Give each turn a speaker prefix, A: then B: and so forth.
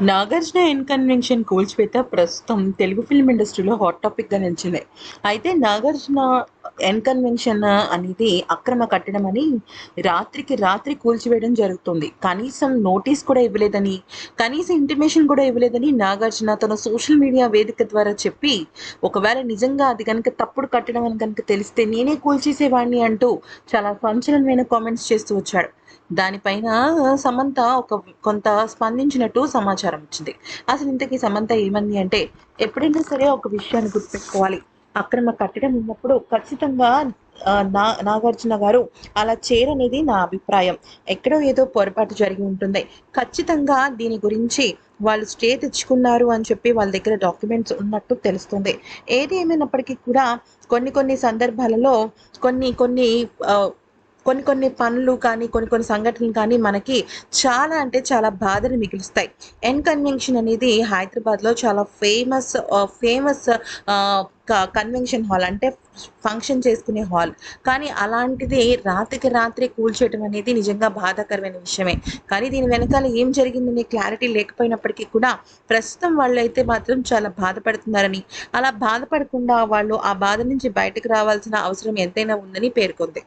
A: Nagarjuna N Convention కూల్చివేత ప్రస్తుతం Telugu film ఇండస్ట్రీలో హాట్ టాపిక్గా నిలిచింది. అయితే నాగార్జున ఎన్కన్వెన్షన్ అనేది అక్రమ కట్టడం అని రాత్రికి రాత్రి కూల్చివేయడం జరుగుతుంది. కనీసం నోటీస్ కూడా ఇవ్వలేదని కనీసం ఇంటిమేషన్ కూడా ఇవ్వలేదని నాగార్జున తన సోషల్ మీడియా వేదిక ద్వారా చెప్పి ఒకవేళ నిజంగా అది కనుక తప్పుడు కట్టడం అని కనుక తెలిస్తే నేనే కూల్చేసేవాడిని అంటూ చాలా సంచలనమైన కామెంట్స్ చేస్తూ వచ్చాడు. దానిపైన సమంత ఒక కొంత స్పందించినట్టు సమాచారం వచ్చింది. అసలు ఇంతకీ సమంత ఏమంది అంటే ఎప్పుడైనా సరే ఒక విషయాన్ని గుర్తుపెట్టుకోవాలి. అక్రమ కట్టడం ఉన్నప్పుడు ఖచ్చితంగా నా నాగార్జున గారు అలా చేరనేది నా అభిప్రాయం. ఎక్కడో ఏదో పొరపాటు జరిగి ఉంటుంది. ఖచ్చితంగా దీని గురించి వాళ్ళు స్టే తెచ్చుకున్నారు అని చెప్పి వాళ్ళ దగ్గర డాక్యుమెంట్స్ ఉన్నట్టు తెలుస్తుంది. ఏది ఏమైనప్పటికీ కూడా కొన్ని కొన్ని సందర్భాలలో కొన్ని కొన్ని కొన్ని కొన్ని పనులు కానీ కొన్ని కొన్ని సంఘటనలు కానీ మనకి చాలా అంటే చాలా బాధను మిగులుస్తాయి. ఎన్ కన్వెన్షన్ అనేది హైదరాబాద్లో చాలా ఫేమస్ ఫేమస్ కన్వెన్షన్ హాల్ అంటే ఫంక్షన్ చేసుకునే హాల్ కానీ అలాంటిది రాత్రికి రాత్రి కూల్చేయడం అనేది నిజంగా బాధాకరమైన విషయమే. కానీ దీని వెనకాల ఏం జరిగిందనే క్లారిటీ లేకపోయినప్పటికీ కూడా ప్రస్తుతం వాళ్ళు అయితే మాత్రం చాలా బాధపడుతున్నారని అలా బాధపడకుండా వాళ్ళు ఆ బాధ నుంచి బయటకు రావాల్సిన అవసరం ఎంతైనా ఉందని పేర్కొంది.